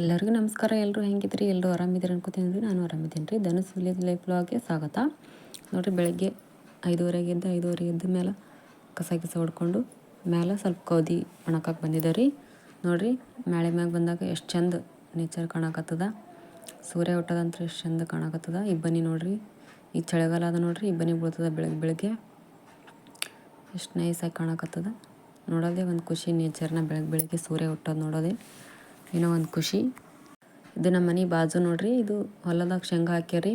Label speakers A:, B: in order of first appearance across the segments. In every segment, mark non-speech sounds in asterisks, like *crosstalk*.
A: ಎಲ್ಲರಿಗೂ ನಮಸ್ಕಾರ. ಎಲ್ಲರೂ ಹೆಂಗಿದ್ರಿ? ಎಲ್ಲರೂ ಆರಾಮಿದ್ದೀರಿ ಅನ್ಕೋತೀನಿ ರೀ ನಾನು ಆರಾಮಿದ್ದೀನಿ ರೀ. ಧನುಸ್ ವಿಲೇಜ್ ಲೈಫ್ ಬ್ಲಾಗ್ಗೆ ಸ್ವಾಗತ. ನೋಡಿರಿ, ಬೆಳಗ್ಗೆ ಐದುವರೆಗೆ ಎದ್ದು ಐದುವರೆಗೆ ಎದ್ದ ಮೇಲೆ ಕಸ ಗಿಸ ಹೊಡ್ಕೊಂಡು ಮೇಲೆ ಸ್ವಲ್ಪ ಕೌದಿ ಒಣಕಕ್ಕೆ ಬಂದಿದ್ದೆ ರೀ. ನೋಡಿರಿ ಮಳೆ ಮ್ಯಾಗ ಬಂದಾಗ ಎಷ್ಟು ಚಂದ ನೇಚರ್ ಕಾಣಕತ್ತದ. ಸೂರ್ಯ ಹುಟ್ಟದಂತ್ರ ಎಷ್ಟು ಚಂದ ಕಾಣಕತ್ತದ. ಇಬ್ಬನಿ ನೋಡಿರಿ, ಈ ಚಳಿಗಾಲ ಅದ ನೋಡಿರಿ, ಇಬ್ಬನಿ ಬೀಳ್ತದ ಬೆಳಗ್ಗೆ ಬೆಳಗ್ಗೆ. ಎಷ್ಟು ನೈಸಾಗಿ ಕಾಣಕತ್ತದ. ನೋಡೋದೇ ಒಂದು ಖುಷಿ ನೇಚರ್ನ ಬೆಳಗ್ಗೆ ಬೆಳಗ್ಗೆ ಸೂರ್ಯ ಹುಟ್ಟೋದು ನೋಡೋದೇ. ಏನೋ ಒಂದು ಖುಷಿ. ಇದು ನಮ್ಮ ಮನೆ ಬಾಜು ನೋಡ್ರಿ, ಇದು ಹೊಲದಾಗ ಶೇಂಗಾ ಹಾಕ್ಯಾರಿ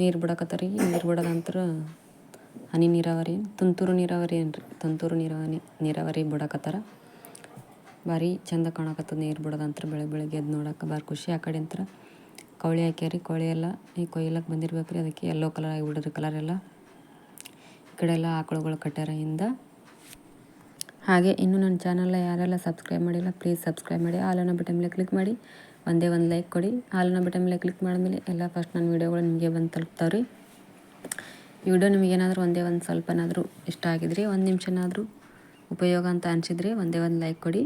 A: ನೀರು ಬಿಡಕತ್ತಾರ ನೀರು ಬಿಡೋದಂತ್ರ ಹನಿ ನೀರಾವರಿ, ತುಂತುರು ನೀರಾವರಿ ಏನ್ರಿ? ತುಂತುರು ನೀರಾವರಿ ನೀರಾವರಿ ಬಿಡಕತ್ತಾರ. ಭಾರಿ ಚಂದ ಕಾಣಕತ್ತದ ನೀರು ಬಿಡೋದಂತ್ರ ಬೆಳಗ್ಗೆ ಬೆಳಗ್ಗೆ ಎದ್ದು ನೋಡಕ್ಕೆ ಭಾರಿ ಖುಷಿ. ಆ ಕಡೆ ಅಂತರ ಕವಳಿ ಹಾಕ್ಯಾರಿ ಕೋಳಿ ಎಲ್ಲ ಈ ಕೊಯ್ಲಕ್ಕೆ ಬಂದಿರ್ಬೇಕು ರೀ ಅದಕ್ಕೆ ಎಲ್ಲೋ ಕಲರ್ ಆಗಿಬಿಡ್ರಿ ಕಲರ್ ಎಲ್ಲ. ಈ ಕಡೆ ಎಲ್ಲ ಆಕಳುಗಳು ಕಟ್ಟ್ಯಾರ ಹಿಂದ. ಹಾಗೆ ಇನ್ನೂ ನನ್ನ ಚಾನಲ್ನ ಯಾರೆಲ್ಲ ಸಬ್ಸ್ಕ್ರೈಬ್ ಮಾಡಿಲ್ಲ ಪ್ಲೀಸ್ ಸಬ್ಸ್ಕ್ರೈಬ್ ಮಾಡಿ. ಹಾಲನ್ನು ಬಟನ್ ಮೇಲೆ ಕ್ಲಿಕ್ ಮಾಡಿ. ಒಂದೇ ಒಂದು ಲೈಕ್ ಕೊಡಿ. ಹಾಲನ್ನು ಬಟನ್ ಮೇಲೆ ಕ್ಲಿಕ್ ಮಾಡಿದ್ಮೇಲೆ ಎಲ್ಲ ಫಸ್ಟ್ ನನ್ನ ವೀಡಿಯೋಗಳು ನಿಮಗೆ ಬಂದು ತಲುಪ್ತಾವೆ ರೀ ವಿಡಿಯೋ ನಿಮಗೇನಾದರೂ ಒಂದೇ ಒಂದು ಸ್ವಲ್ಪನಾದರೂ ಇಷ್ಟ ಆಗಿದ್ರಿ, ಒಂದು ನಿಮಿಷನಾದರೂ ಉಪಯೋಗ ಅಂತ ಅನಿಸಿದ್ರೆ ಒಂದೇ ಒಂದು ಲೈಕ್ ಕೊಡಿ.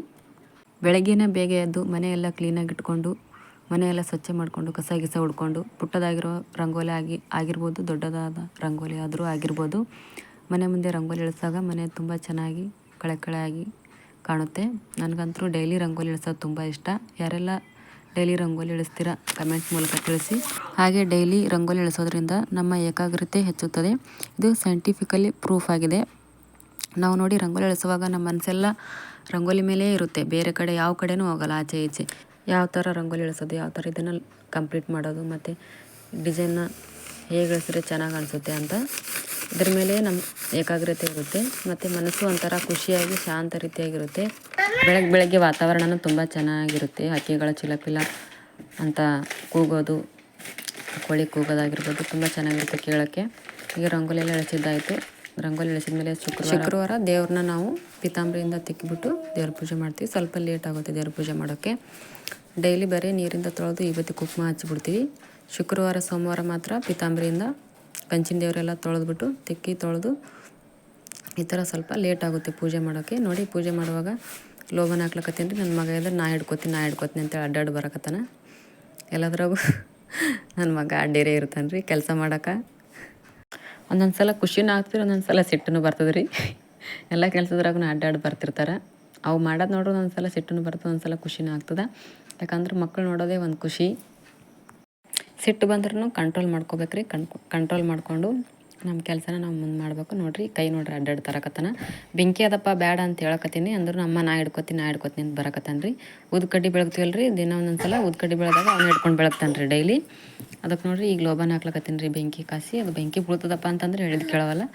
A: ಬೆಳಗ್ಗೆನೇ ಬೇಗ ಎದ್ದು ಮನೆಯೆಲ್ಲ ಕ್ಲೀನಾಗಿ ಇಟ್ಕೊಂಡು ಮನೆಯೆಲ್ಲ ಸ್ವಚ್ಛ ಮಾಡಿಕೊಂಡು, ಕಸ ಗಿಸ ಉಡ್ಕೊಂಡು, ಪುಟ್ಟದಾಗಿರೋ ರಂಗೋಲಿ ಆಗಿ, ಆಗಿರ್ಬೋದು, ದೊಡ್ಡದಾದ ರಂಗೋಲಿ ಆದರೂ ಆಗಿರ್ಬೋದು, ಮನೆ ಮುಂದೆ ರಂಗೋಲಿ ಇಳಿಸಾಗ ಮನೆ ತುಂಬ ಚೆನ್ನಾಗಿ ಕಳೆ ಕಳೆಯಾಗಿ ಕಾಣುತ್ತೆ. ನನಗಂತೂ ಡೈಲಿ ರಂಗೋಲಿ ಇಳಿಸೋದು ತುಂಬ ಇಷ್ಟ. ಯಾರೆಲ್ಲ ಡೈಲಿ ರಂಗೋಲಿ ಇಳಿಸ್ತೀರಾ ಕಮೆಂಟ್ ಮೂಲಕ ತಿಳಿಸಿ. ಹಾಗೆ ಡೈಲಿ ರಂಗೋಲಿ ಇಳಿಸೋದ್ರಿಂದ ನಮ್ಮ ಏಕಾಗ್ರತೆ ಹೆಚ್ಚುತ್ತದೆ. ಇದು ಸೈಂಟಿಫಿಕಲಿ ಪ್ರೂಫ್ ಆಗಿದೆ. ನಾವು ನೋಡಿ ರಂಗೋಲಿ ಇಳಿಸುವಾಗ ನಮ್ಮ ಮನಸ್ಸೆಲ್ಲ ರಂಗೋಲಿ ಮೇಲೇ ಇರುತ್ತೆ. ಬೇರೆ ಕಡೆ ಯಾವ ಕಡೆನೂ ಹೋಗಲ್ಲ ಆಚೆ ಈಚೆ. ಯಾವ ಥರ ರಂಗೋಲಿ ಇಳಿಸೋದು, ಯಾವ ಥರ ಇದನ್ನು ಕಂಪ್ಲೀಟ್ ಮಾಡೋದು, ಮತ್ತು ಡಿಸೈನ್ನ ಹೇಗೆ ಇಳಿಸಿದ್ರೆ ಚೆನ್ನಾಗಿ ಅನಿಸುತ್ತೆ ಅಂತ ಇದ್ರ ಮೇಲೆ ನಮ್ಮ ಏಕಾಗ್ರತೆ ಇರುತ್ತೆ, ಮತ್ತು ಮನಸ್ಸು ಒಂಥರ ಖುಷಿಯಾಗಿ ಶಾಂತ ರೀತಿಯಾಗಿರುತ್ತೆ. ಬೆಳಗ್ಗೆ ಬೆಳಗ್ಗೆ ವಾತಾವರಣನೂ ತುಂಬ ಚೆನ್ನಾಗಿರುತ್ತೆ. ಹಕ್ಕಿಗಳ ಚಿಲಪಿಲ ಅಂತ ಕೂಗೋದು, ಕೋಳಿ ಕೂಗೋದಾಗಿರ್ಬೋದು ತುಂಬ ಚೆನ್ನಾಗಿರುತ್ತೆ ಕೇಳೋಕ್ಕೆ. ಈಗ ರಂಗೋಲಿ ಎಲ್ಲ ಇಳಿಸಿದ್ದಾಯಿತು ರಂಗೋಲಿ ಇಳಿಸಿದ ಮೇಲೆ ಶುಕ್ರವಾರ ಶುಕ್ರವಾರ ದೇವ್ರನ್ನ ನಾವು ಪೀತಾಂಬರಿಯಿಂದ ತಿಕ್ಕಿಬಿಟ್ಟು ದೇವ್ರ ಪೂಜೆ ಮಾಡ್ತೀವಿ. ಸ್ವಲ್ಪ ಲೇಟ್ ಆಗುತ್ತೆ ದೇವ್ರ ಪೂಜೆ ಮಾಡೋಕ್ಕೆ. ಡೈಲಿ ಬರೀ ನೀರಿಂದ ತೊಳೆದು ಇವತ್ತು ಕುಂಕುಮ ಹಚ್ಚಿಬಿಡ್ತೀವಿ. ಶುಕ್ರವಾರ, ಸೋಮವಾರ ಮಾತ್ರ ಪಿತಾಂಬರಿಯಿಂದ ಕಂಚಿನ ದೇವರೆಲ್ಲ ತೊಳೆದ್ಬಿಟ್ಟು ತಿಕ್ಕಿ ತೊಳೆದು ಈ ಥರ ಸ್ವಲ್ಪ ಲೇಟ್ ಆಗುತ್ತೆ ಪೂಜೆ ಮಾಡೋಕ್ಕೆ. ನೋಡಿ, ಪೂಜೆ ಮಾಡುವಾಗ ಲೋಭನ ಹಾಕ್ಲಕತ್ತೀನಿ. ರೀ ನನ್ನ ಮಗ ಇದ್ರೆ ನಾ ಹಿಡ್ಕೊತೀನಿ ನಾ ಹಿಡ್ಕೊತೀನಿ ಅಂತೇಳಿ ಅಡ್ಡಾಡಿ ಬರಕತ್ತಾನ. ಎಲ್ಲದ್ರಾಗೂ *laughs* ನನ್ನ ಮಗ ಅಡ್ಡೇರೇ ಇರ್ತಾನೆ ರೀ ಕೆಲಸ ಮಾಡೋಕೆ ಒಂದೊಂದು ಸಲ ಖುಷಿನೂ ಆಗ್ತಿರಿ, ಒಂದೊಂದು ಸಲ ಸಿಟ್ಟುನು ಬರ್ತದೆ ರೀ *laughs* ಎಲ್ಲ ಕೆಲಸದ್ರಾಗೂ ಅಡ್ಡಾಡಿ ಬರ್ತಿರ್ತಾರೆ. ಅವು ಮಾಡೋದು ನೋಡ್ರಿ ಒಂದೊಂದು ಸಲ ಸಿಟ್ಟೂ ಬರ್ತದೆ, ಒಂದೊಂದು ಸಲ ಖುಷಿನೂ ಆಗ್ತದೆ. ಯಾಕಂದ್ರೆ ಮಕ್ಕಳು ನೋಡೋದೇ ಒಂದು ಖುಷಿ. ಸಿಟ್ಟು ಬಂದ್ರೂ ಕಂಟ್ರೋಲ್ ಮಾಡ್ಕೋಬೇಕು ರೀ ಕಂಟ್ರೋಲ್ ಮಾಡಿಕೊಂಡು ನಮ್ಮ ಕೆಲಸನ ನಾವು ಮುಂದೆ ಮಾಡಬೇಕು. ನೋಡಿರಿ, ಕೈ ನೋಡ್ರಿ ಅಡ್ಡಾಡ್ ತರಕತ್ತನ. ಬೆಂಕಿ ಅದಪ್ಪ ಬೇಡ ಅಂತ ಹೇಳಕತ್ತೀನಿ. ಅಂದ್ರೆ ನಮ್ಮ ನಾ ಹಿಡ್ಕೊತೀನಿ ನಾ ಹಿಡ್ಕೊತೀನಿ ಅಂತ ಬರಕತ್ತಾನ ರೀ ಉದ್ಕಡ್ಡಿ ಬೆಳಗ್ತೀವಲ್ಲ ರೀ ದಿನ ಒಂದೊಂದು ಸಲ ಉದ್ಕಡ್ಡಿ ಬೆಳೆದಾಗ ಅವ್ನು ಹಿಡ್ಕೊಂಡು ಬೆಳಗ್ತಾನೆ ರೀ ಡೈಲಿ. ಅದಕ್ಕೆ ನೋಡಿರಿ, ಈಗ ಲೋಬನ್ ಹಾಕ್ಲಕತ್ತೀನಿ ರೀ ಬೆಂಕಿ ಕಾಸಿ. ಅದು ಬೆಂಕಿ ಬೀಳ್ತದಪ್ಪ ಅಂತಂದ್ರೆ ಹೇಳಿದ್ ಕೇಳವಲ್ಲ.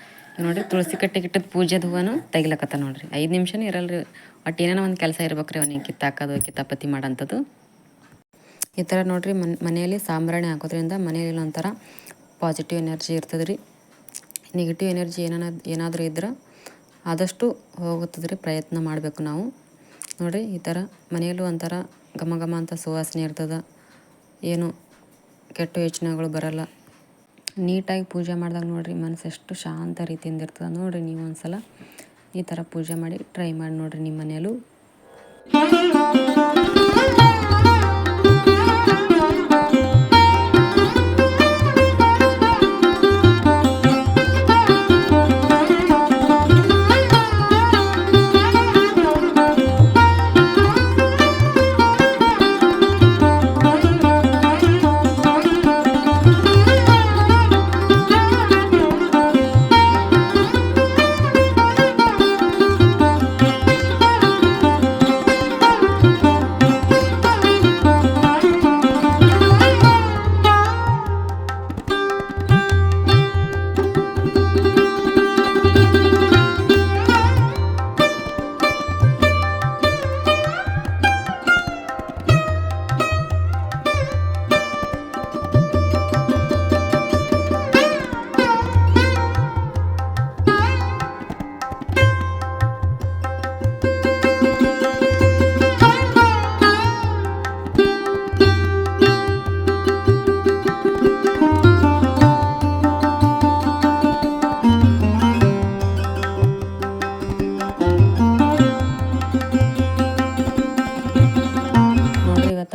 A: ನೋಡಿರಿ, ತುಳಸಿ ಕಟ್ಟೆ ಗಿಟ್ಟದ ಪೂಜೆದ ಹೂವನು ತೆಗಿಲಕತ್ತ ನೋಡ್ರಿ. ಐದು ನಿಮಿಷನೂ ಇರಲ್ಲ ರೀ ಒಟ್ಟು ಏನೇನೋ ಒಂದು ಕೆಲಸ ಇರ್ಬೇಕು ರೀ ಅವನಿಗೆ ಕಿತ್ತಾಕೋದು ಕಿತ್ತಾಪತಿ ಮಾಡೋಂಥದ್ದು ಈ ಥರ ನೋಡಿರಿ, ಮನ್, ಮನೆಯಲ್ಲಿ ಸಾಂಬ್ರಾಣಿ ಹಾಕೋದ್ರಿಂದ ಮನೆಯಲ್ಲಿ ಒಂಥರ ಪಾಸಿಟಿವ್ ಎನರ್ಜಿ ಇರ್ತದೆ ರೀ ನೆಗೆಟಿವ್ ಎನರ್ಜಿ ಏನಾನ, ಏನಾದರೂ ಇದ್ರೆ ಆದಷ್ಟು ಹೋಗುತ್ತದೆ ರೀ ಪ್ರಯತ್ನ ಮಾಡಬೇಕು ನಾವು. ನೋಡಿರಿ, ಈ ಥರ ಮನೆಯಲ್ಲೂ ಒಂಥರ ಘಮ ಘಮ ಅಂತ ಸುವಾಸನೆ ಇರ್ತದೆ. ಏನು ಕೆಟ್ಟ ಯೋಚನೆಗಳು ಬರಲ್ಲ. ನೀಟಾಗಿ ಪೂಜೆ ಮಾಡಿದಾಗ ನೋಡಿರಿ, ಮನಸ್ಸು ಎಷ್ಟು ಶಾಂತ ರೀತಿಯಿಂದ ಇರ್ತದೆ. ನೋಡಿರಿ, ನೀವು ಒಂದು ಸಲ ಈ ಥರ ಪೂಜೆ ಮಾಡಿ ಟ್ರೈ ಮಾಡಿ ನೋಡಿರಿ ನಿಮ್ಮ ಮನೆಯಲ್ಲೂ.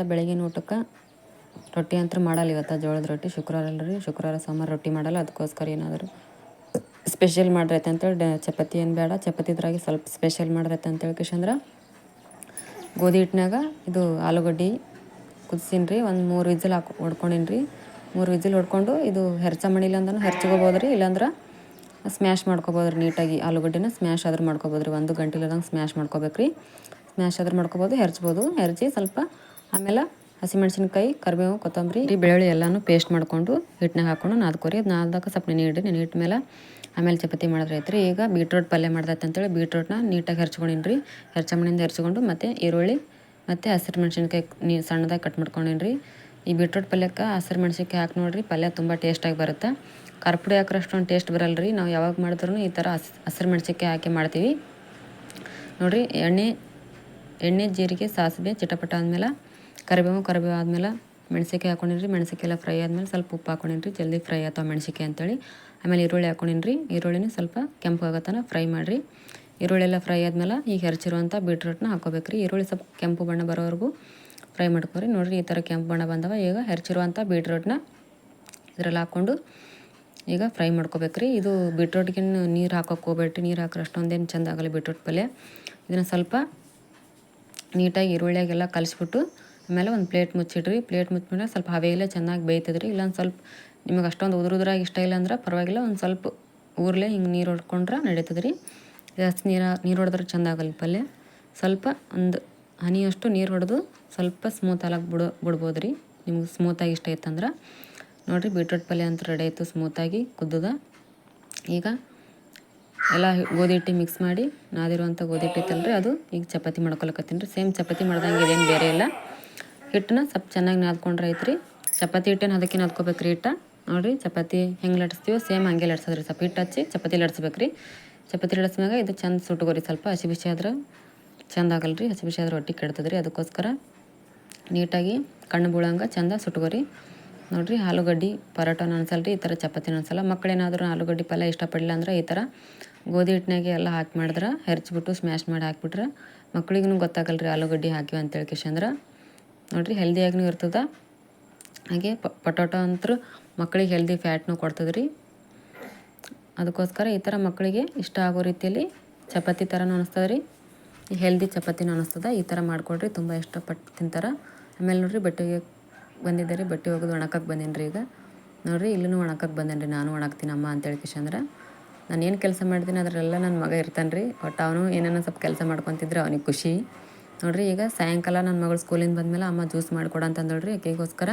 A: ಇವತ್ತು ಬೆಳಗಿನ ಊಟಕ್ಕೆ ರೊಟ್ಟಿ ಅಂತೂ ಮಾಡಲ್ಲ. ಇವತ್ತು ಜೋಳದ ರೊಟ್ಟಿ, ಶುಕ್ರವಾರ ಅಲ್ರಿ. ಶುಕ್ರವಾರ ಸೋಮವಾರ ರೊಟ್ಟಿ ಮಾಡಲ್ಲ. ಅದಕ್ಕೋಸ್ಕರ ಏನಾದರೂ ಸ್ಪೆಷಲ್ ಮಾಡ್ರೈತೆ ಅಂತೇಳಿ ಡ ಚಪಾತಿ ಏನು ಬೇಡ. ಚಪಾತಿ ಇದ್ರಾಗೆ ಸ್ವಲ್ಪ ಸ್ಪೆಷಲ್ ಮಾಡ್ರೈತೆ ಅಂತೇಳಿ ಕಿಶಂದ್ರೆ. ಗೋಧಿ ಹಿಟ್ಟಿನಾಗ ಇದು ಆಲೂಗಡ್ಡೆ ಕುದಿಸೀನಿ ರೀ ಒಂದು ಮೂರು ವಿಜಿಲ್ ಹಾಕಿ ಹೊಡ್ಕೊಂಡಿನಿ ರೀ ಮೂರು ವಿಜಿಲ್ ಹೊಡ್ಕೊಂಡು ಇದು ಹೆರ್ಚ ಮಾಡಿಲ್ಲ ಅಂದ್ರೆ ಹೆರ್ಚ್ಕೋಬೋದು ರೀ ಇಲ್ಲಾಂದ್ರೆ ಸ್ಮ್ಯಾಶ್ ಮಾಡ್ಕೋಬೋದು ರೀ ನೀಟಾಗಿ ಆಲೂಗಡ್ಡೆನ ಸ್ಮ್ಯಾಶ್ ಆದ್ರೂ ಮಾಡ್ಕೊಬೋದು ರೀ ಒಂದು ಗಂಟೆ ಇಲ್ಲದಂಗೆ ಸ್ಮ್ಯಾಶ್ ಮಾಡ್ಕೋಬೇಕು ರೀ ಸ್ಮ್ಯಾಶ್ ಆದ್ರೂ ಮಾಡ್ಕೋಬೋದು, ಹೆರ್ಚ್ಬೋದು. ಹೆರ್ಚಿ ಸ್ವಲ್ಪ ಆಮೇಲೆ ಹಸಿಮೆಣ್ಸಿನ್ಕಾಯಿ, ಕರಿಬೇವು, ಕೊತ್ತಂಬರಿ, ಈ ಬೆಳ್ಳುಳ್ಳಿ ಎಲ್ಲನೂ ಪೇಸ್ಟ್ ಮಾಡ್ಕೊಂಡು ಹಿಟ್ಟನಾಗ ಹಾಕೊಂಡು ನಾದ್ಕೊರಿ ಅದು ನಾದಾಗ ಸ್ವಲ್ಪ ನೆನೆ ಇಡ್ರಿ ನೆನೆ ಇಟ್ಟ ಮೇಲೆ ಆಮೇಲೆ ಚಪಾತಿ ಮಾಡಿದ್ರೆ ಐತ್ರಿ ಈಗ ಬೀಟ್ರೋಟ್ ಪಲ್ಯ ಮಾಡ್ದೈತೆ ಅಂತೇಳಿ ಬೀಟ್ರೋಟ್ನ ನೀಟಾಗಿ ಹೆರ್ಚ್ಕೊಂಡಿನಿ ರೀ ಹೆರ್ಚಮಣಿಂದ ಹೆರ್ಚ್ಕೊಂಡು ಮತ್ತು ಈರುಳ್ಳಿ ಮತ್ತು ಹಸಿರು ಮೆಣಸಿನಕಾಯಿ ನೀ ಸಣ್ಣದಾಗಿ ಕಟ್ ಮಾಡ್ಕೊಂಡಿನ್ರಿ. ಈ ಬೀಟ್ರೋಟ್ ಪಲ್ಯಕ್ಕೆ ಹಸಿರು ಮೆಣಸಿನಕಾಯಿ ಹಾಕಿ ನೋಡಿರಿ, ಪಲ್ಯ ತುಂಬ ಟೇಸ್ಟಾಗಿ ಬರುತ್ತೆ. ಖಾರ ಪುಡಿ ಹಾಕ್ರೆ ಅಷ್ಟೊಂದು ಟೇಸ್ಟ್ ಬರಲ್ಲ ರೀ ನಾವು ಯಾವಾಗ ಮಾಡಿದ್ರೂ ಈ ಥರ ಹಸ್ ಹಸಿರು ಮೆಣಸಿನ್ಕಾಯಿ ಹಾಕಿ ಮಾಡ್ತೀವಿ. ನೋಡಿರಿ, ಎಣ್ಣೆ ಎಣ್ಣೆ, ಜೀರಿಗೆ, ಸಾಸಿವೆ, ಚಿಟಪಟ ಆದಮೇಲೆ ಕರಿಬೇವು ಕರಿಬೇವು ಆದಮೇಲೆ ಮೆಣಸಿಕಾಯಿ ಹಾಕೊಂಡಿನಿ ಮೆಣಸಿಕಾಯಿ ಎಲ್ಲ ಫ್ರೈ ಆದಮೇಲೆ ಸ್ವಲ್ಪ ಉಪ್ಪು ಹಾಕೊಂಡಿನಿ ಜಲ್ದಿ ಫ್ರೈ ಆಯ್ತಾವ ಮೆಣಸಿಕಾಯಿ ಅಂತೇಳಿ. ಆಮೇಲೆ ಈರುಳ್ಳಿ ಹಾಕೊಂಡಿನಿ ಈರುಳ್ಳಿನ ಸ್ವಲ್ಪ ಕೆಂಪು ಆಗತ್ತಾನ ಫ್ರೈ ಮಾಡಿರಿ. ಈರುಳ್ಳಿ ಎಲ್ಲ ಫ್ರೈ ಆದಮೇಲೆ ಈಗ ಹೆರ್ಚಿರುವಂಥ ಬೀಟ್ರೂಟ್ನ ಹಾಕೋಬೇಕು ರೀ ಈರುಳ್ಳಿ ಸ್ವಲ್ಪ ಕೆಂಪು ಬಣ್ಣ ಬರೋವರೆಗೂ ಫ್ರೈ ಮಾಡ್ಕೊರಿ. ನೋಡಿರಿ ಈ ಥರ ಕೆಂಪು ಬಣ್ಣ ಬಂದವ. ಈಗ ಹೆರ್ಚಿರುವಂಥ ಬೀಟ್ರೂಟ್ನ ಇದರಲ್ಲಿ ಹಾಕ್ಕೊಂಡು ಈಗ ಫ್ರೈ ಮಾಡ್ಕೋಬೇಕು ರೀ ಇದು ಬೀಟ್ರೂಟ್ಗೆ ನೀರು ಹಾಕೋಕೆ ಹೋಗ್ಬೇಡ್ರಿ. ನೀರು ಹಾಕ್ರೆ ಅಷ್ಟೊಂದೇನು ಚೆಂದ ಆಗಲ್ಲ ಬೀಟ್ರೂಟ್ ಪಲ್ಯ. ಇದನ್ನು ಸ್ವಲ್ಪ ನೀಟಾಗಿ ಈರುಳ್ಳಿಯಾಗೆಲ್ಲ ಕಲಿಸ್ಬಿಟ್ಟು ಆಮೇಲೆ ಒಂದು ಪ್ಲೇಟ್ ಮುಚ್ಚಿಡ್ರಿ. ಪ್ಲೇಟ್ ಮುಚ್ಚಿದ್ರೆ ಸ್ವಲ್ಪ ಹವೆಯಲ್ಲೇ ಚೆನ್ನಾಗಿ ಬೇಯ್ತದ್ರಿ. ಇಲ್ಲೊಂದು ಸ್ವಲ್ಪ ನಿಮಗೆ ಅಷ್ಟೊಂದು ಉದುರು ಉದುರಾಗಿ ಇಷ್ಟ ಇಲ್ಲ ಅಂದ್ರೆ ಪರವಾಗಿಲ್ಲ, ಒಂದು ಸ್ವಲ್ಪ ಊರ್ಲೆ ಹಿಂಗೆ ನೀರು ಹೊಡ್ಕೊಂಡ್ರೆ ನಡೀತದೆ ರೀ ಜಾಸ್ತಿ ನೀರು ನೀರು ಹೊಡೆದ್ರೆ ಚೆಂದ ಆಗಲ್ಲ ಪಲ್ಯ. ಸ್ವಲ್ಪ ಒಂದು ಹನಿಯಷ್ಟು ನೀರು ಹೊಡೆದು ಸ್ವಲ್ಪ ಸ್ಮೂತ್ ಆಗಿ ಬಿಡೋ ಬಿಡ್ಬೋದು ರೀ ನಿಮ್ಗೆ ಸ್ಮೂತಾಗಿ ಇಷ್ಟ ಇತ್ತಂದ್ರೆ ನೋಡಿರಿ ಬೀಟ್ರೋಟ್ ಪಲ್ಯ ಅಂತ ರೆಡಿ ಆಯಿತು ಸ್ಮೂತಾಗಿ ಕುದ್ದದ. ಈಗ ಎಲ್ಲ ಗೋಧಿ ಹಿಟ್ಟು ಮಿಕ್ಸ್ ಮಾಡಿ, ನಾದಿರುವಂಥ ಗೋಧಿ ಹಿಟ್ಟು ರೀ ಅದು. ಈಗ ಚಪಾತಿ ಮಾಡ್ಕೊಳಕತ್ತೀನಿ ರೀ. ಸೇಮ್ ಚಪಾತಿ ಮಾಡ್ದಂಗೆ ಇದೇನು ಬೇರೆ ಇಲ್ಲ. ಹಿಟ್ಟನ್ನ ಸ್ವಲ್ಪ ಚೆನ್ನಾಗಿ ನಾದ್ಕೊಂಡ್ರೆ ಐತ್ರಿ ಚಪಾತಿ ಹಿಟ್ಟೇನು ಅದಕ್ಕೆ ನಾದ್ಕೋಬೇಕ್ರಿ ಹಿಟ್ಟ. ನೋಡಿರಿ, ಚಪಾತಿ ಹೆಂಗೆ ಲಟ್ಸ್ತೀವೋ ಸೇಮ್ ಹಂಗೆ ಲಟ್ಸೋದ್ರಿ. ಸ್ವಲ್ಪ ಹಿಟ್ಟು ಹಚ್ಚಿ ಚಪಾತಿ ಲಟ್ಸ್ಬೇಕ್ರಿ. ಚಪಾತಿ ಲಟ್ಸ್ಮ್ಯಾಗ ಇದು ಚಂದ ಸುಟ್ಕೋರಿ ಸ್ವಲ್ಪ ಹಸಿ ಬಿಸಿ ಆದ್ರೆ ಚಂದ ಆಗಲ್ರಿ. ಹಸಿ ಬಿಸಿ ಆದ್ರೆ ಹೊಟ್ಟೆ ಕೆಡ್ತದ್ರಿ. ಅದಕ್ಕೋಸ್ಕರ ನೀಟಾಗಿ ಕಣ್ಣು ಬೀಳಂಗೆ ಚಂದ ಸುಟ್ಕೋರಿ ನೋಡಿರಿ, ಆಲೂಗಡ್ಡೆ ಪರೋಟನ ಅನ್ಸಲ್ಲ ರೀ ಈ ಥರ ಚಪಾತಿನ ಅನ್ಸಲ್ಲ. ಮಕ್ಕಳೇನಾದರೂ ಆಲೂಗಡ್ಡೆ ಪಲ್ಯ ಇಷ್ಟಪಡಲಿಲ್ಲ ಅಂದ್ರೆ ಈ ಥರ ಗೋಧಿ ಹಿಟ್ಟಿನಾಗೆ ಎಲ್ಲ ಹಾಕಿ ಮಾಡಿದ್ರೆ ಹೆರ್ಚ್ಬಿಟ್ಟು ಸ್ಮ್ಯಾಶ್ ಮಾಡಿ ಹಾಕ್ಬಿಟ್ರೆ ಮಕ್ಳಿಗೂ ಗೊತ್ತಾಗಲ್ಲ ರೀ ಆಲೂಗಡ್ಡೆ ಹಾಕಿವಿ ಅಂತೇಳಿ ಕಿಶಂದ್ರೆ. ನೋಡಿರಿ ಹೆಲ್ದಿಯಾಗೂ ಇರ್ತದೆ. ಹಾಗೆ ಪಟೋಟೊ ಅಂತೂ ಮಕ್ಕಳಿಗೆ ಹೆಲ್ದಿ ಫ್ಯಾಟ್ನೂ ಕೊಡ್ತದೆ ರೀ ಅದಕ್ಕೋಸ್ಕರ ಈ ಥರ ಮಕ್ಕಳಿಗೆ ಇಷ್ಟ ಆಗೋ ರೀತಿಯಲ್ಲಿ ಚಪಾತಿ ಥರನೂ ಅನಿಸ್ತದೆ ರೀ ಹೆಲ್ದಿ ಚಪಾತಿನೂ ಅನಿಸ್ತದೆ. ಈ ಥರ ಮಾಡಿಕೊಡ್ರಿ, ತುಂಬ ಇಷ್ಟಪಟ್ಟು ತಿಂತಾರೆ. ಆಮೇಲೆ ನೋಡಿರಿ ಬಟ್ಟೆಗೆ ಬಂದಿದ್ದೆ ರೀ, ಬಟ್ಟೆ ಹೋಗೋದು ಒಣಕಕ್ಕೆ ಬಂದೀನಿ ರೀ ಈಗ. ನೋಡಿರಿ ಇಲ್ಲೂ ಒಣಕಕ್ಕೆ ಬಂದೇನಿ ರೀ ನಾನು ಅಮ್ಮ ಅಂತೇಳಿ ಕಿಶಂದ್ರೆ. ನಾನು ಏನು ಕೆಲಸ ಮಾಡ್ತೀನಿ ಅದರೆಲ್ಲ ನನ್ನ ಮಗ ಇರ್ತಾನೆ ರೀ ಒಟ್ಟು ಅವನು ಏನೇನೋ ಸ್ವಲ್ಪ ಕೆಲಸ ಮಾಡ್ಕೊತಿದ್ರೆ ಅವನಿಗೆ ಖುಷಿ. ನೋಡಿರಿ, ಈಗ ಸಾಯಂಕಾಲ ನನ್ನ ಮಗಳು ಸ್ಕೂಲಿಂದ ಬಂದಮೇಲೆ ಅಮ್ಮ ಜ್ಯೂಸ್ ಮಾಡಿಕೊಡು ಅಂತಂದಳ್ರಿ ಆಕೆಗೋಸ್ಕರ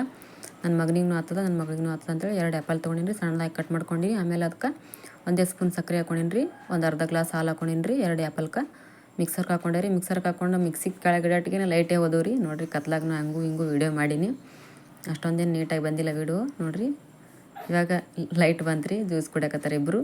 A: ನನ್ನ ಮಗನಿಗೂ ಆಗ್ತದ ನನ್ನ ಮಗಳಿಗೂ ಆಗ್ತದ ಅಂತೇಳಿ ಎರಡು ಆ್ಯಪಲ್ ತೊಗೊಂಡಿನಿ ಸಣ್ಣದಾಗಿ ಕಟ್ ಮಾಡ್ಕೊಂಡು ಆಮೇಲೆ ಅದಕ್ಕೆ ಒಂದೇ ಸ್ಪೂನ್ ಸಕ್ಕರೆ ಹಾಕೊಂಡಿನಿ ಒಂದು ಅರ್ಧ ಗ್ಲಾಸ್ ಹಾಲು ಹಾಕೊಂಡಿನಿ ಎರಡು ಆ್ಯಪಲ್ಕ ಮಿಕ್ಸರ್ಗೆ ಹಾಕೊಂಡೆ ರೀ ಮಿಕ್ಸರ್ಗೆ ಹಾಕೊಂಡು ಮಿಕ್ಸಿಗೆ ಕೆಳಗಿಡಟ್ಟಿಗೆ ಲೈಟೇ ಹೋದವು ರೀ ನೋಡಿರಿ ಕತ್ಲಾಗ ನಾ ಹಂಗೂ ಹಿಂಗೂ ವೀಡಿಯೋ ಮಾಡೀನಿ. ಅಷ್ಟೊಂದೇನು ನೀಟಾಗಿ ಬಂದಿಲ್ಲ ವೀಡಿಯೋ ನೋಡಿರಿ, ಇವಾಗ ಲೈಟ್ ಬಂತು ರೀ ಜ್ಯೂಸ್ ಕುಡಿಯಕತ್ತಾರೆ ಇಬ್ಬರು